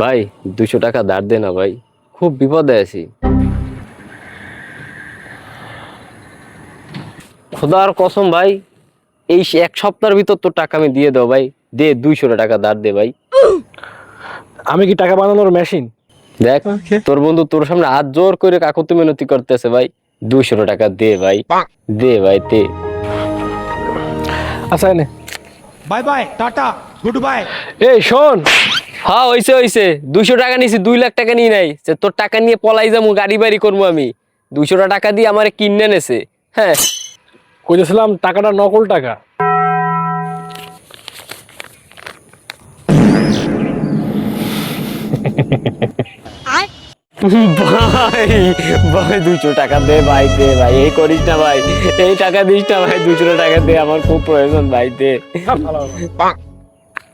ভাই দুশো টাকা ধার দে না ভাই। খুব বিপদে আছি। খোদার কসম ভাই এই এক সপ্তাহের ভিতর তোর টাকা আমি দিয়ে দেবো ভাই। দে দুইশো টাকা ধার দে ভাই। আমি কি টাকা বানানোর মেশিন দেখ তোর বন্ধু তোর সামনে হাত জোর করে কাকুতি মিনতি করতেছে ভাই। দুইশো টাকা দে ভাই। দে ভাই দে। আচ্ছা bye bye tata good bye এই শোন। হ্যাঁ হইছে হইছে। দুইশো টাকা নিছি দুই লাখ টাকা নিয়ে নাই। যে তোর টাকা নিয়ে পলাই যাব গাড়ি বাড়ি করব আমি। দুইশো টাকা দিয়ে আমার কিনে নেছে হ্যাঁ। কইতেছিলাম টাকাটা নকল টাকা। ভাই ভাই দুইশো টাকা দে ভাই দে ভাই। এই করিস না ভাই। এই টাকা দিস না ভাই। দুইশো টাকা দে আমার খুব প্রয়োজন ভাই দে।